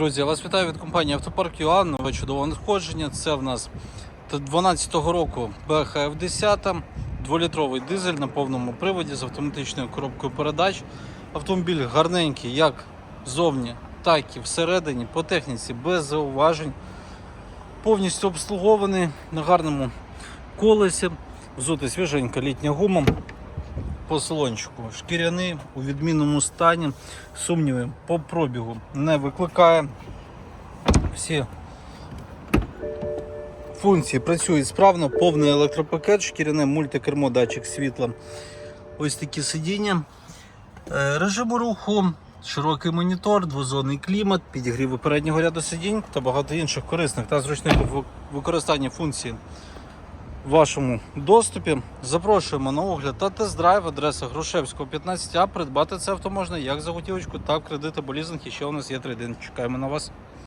Друзі, я вас вітаю від компанії Автопарк ЮА. Нове чудове надходження. Це в нас 12-го року BHF 10 2-літровий дизель на повному приводі з автоматичною коробкою передач. Автомобіль гарненький як ззовні, так і всередині, по техніці без зауважень. Повністю обслугований на гарному колесі. Взути свіженька літня гума по салончику. Шкіряний у відмінному стані. Сумніви по пробігу не викликає. Всі функції працюють справно, повний електропакет, шкіряне мультикермо, датчик світла. Ось такі сидіння. Е, Режиму руху, широкий монітор, двозонний клімат, підігріви переднього ряду сидінь та багато інших корисних та зручних в використанні функцій вашому доступі. Запрошуємо на огляд та тест-драйв адреса Грушевського 15А. Придбати це авто можна як за готівочку, так кредити, кредит або лізинг. І ще у нас є тридин. Чекаємо на вас.